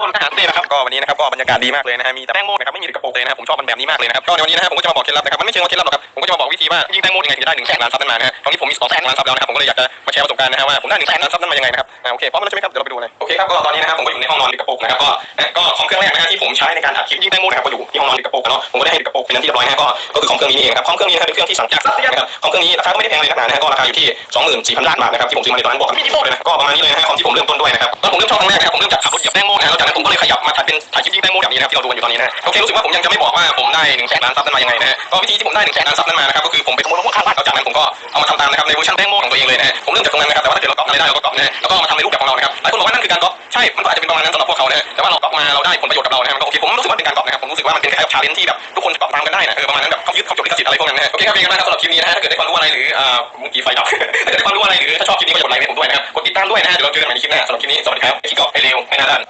คนอาหารเต้นะครับก็วันนี้นะครับก็บรรยากาศดีมากเลยนะฮะมีแต่แตงโมนะครับไม่มีกระโปรงเลยนะครับผมชอบมันแบบนี้มากเลยนะครับก็ในวันนี้นะฮะผมก็จะมาบอกเคล็ดลับนะครับมันไม่เชิงว่าเคล็ดลับหรอกครับผมก็จะมาบอกวิธีว่ายิงแตงโมยังไงถึงจะได้หนึ่งแสนล้านซับนั้นมานะฮะตอนนี้ผมมีสองแสนล้านซับแล้วนะครับผมก็เลยอยากจะมาแชร์ประสบการณ์นะฮะว่าผมได้หนึ่งแสนล้านซับนั้นมายังไงนะครับอ่าโอเคพร้อมแล้วใช่ไหมครับเดี๋ยวเราไปดูเลยโอเคครับก็ตอนนี้นะครับผมก็อยู่ในห้องนอนกระโปรงนะครับก็ก็ของเครื่องแรกนะฮะที่ผมใช้ในการอัดคลิปยิงแตงโมนะครับก็อยู่ที่ห้องนอนกระโปรง กเนาะผมก็ได้ให้กระโปรงเป็นที่เรียบร้อยนะก็ก็คือของเครื่องนี้นี่เองครับของเครื่องนี้นะครับเป็นเครื่องที่สั่งจากซัสนะครับของเครื่องนี้ราคาก็ไม่ได้แพงเลยนักหนานะฮะก็ราคาอยู่ที่สองหมื่นสี่พันล้านบาทนะครับที่ผมซื้อมาในตอนนั้นบวกกับมีดีโฟเลยนะก็ประมาณนี้เลยนะฮะของที่ผมเริ่มต้นด้วยนะครับตอนผมเริ่มชอบครั้งแรกนะครับผมเริ่มจากขับรถเหยียบแตงโม่นะแล้วจากนั้นผมก็เลยขยับมาถ่ายเป็นถ่ายคลิปยิงแตงโม่แบบนี้นะครับที่เราดูกันอยู่ตอนนี้นะโอเครู้สึกว่าผมยังจะไม่บอกว่าผมได้หนึ่งแสนล้านซับนั้นมายังไงนะฮะก็วิธีที่ผมได้หนึ่งแสนล้านซับนั้นมานะครับก็คือผมไปขโมยมะม่วงข้างบ้านเขาจากนั้นผมก็เอามาทำตามนะครับในเวอร์ชันแตงโม่ของตัวเองเลยนะผมเริ่มจากตรงนั้นนะครับแต่ว่าถ้าเกิดเราก๊อปอะไรได้เราก็ก๊อปนะแล้วก็มาทำในรูปแบบของเรานะครับหลายคนบอกว่านั่นคือการก๊อปใช่มันก็อาจจะเป็นประมาณนั้นสำหรับพวกเขานะแต่ว่าเราก๊อปมาเราได้ผลประโยชน์กับเรานะ สึกว่ามันเป็นคล้ายๆกับชาเลนจ์ที่แบบทุกคนก๊อปตามกันได้นะเออประมาณนั้นแบบเขายึดเขาจดลิขสิทธิ์อะไรพวกนั้นนะฮะโอเคครับเป็นกันมากครับสำหรับคลิปนี้นะฮะถ้าเกิดได้ความรู้อะไรหรืออ่าเมื่อกี้ไฟดับถ้าเกิดได้ความรู้อะไรหรือถ้าชอบคลิปนี้ก็กดไลค์ให้ผมด้วยนะครับกดติดตามด้วยนะฮะเดี๋ยวเราเจอกันใหม่ในคลิปหน้าสำหรับคลิปนี้สวัสดีครับคิกออฟไปเร็วไม่น่าด้าน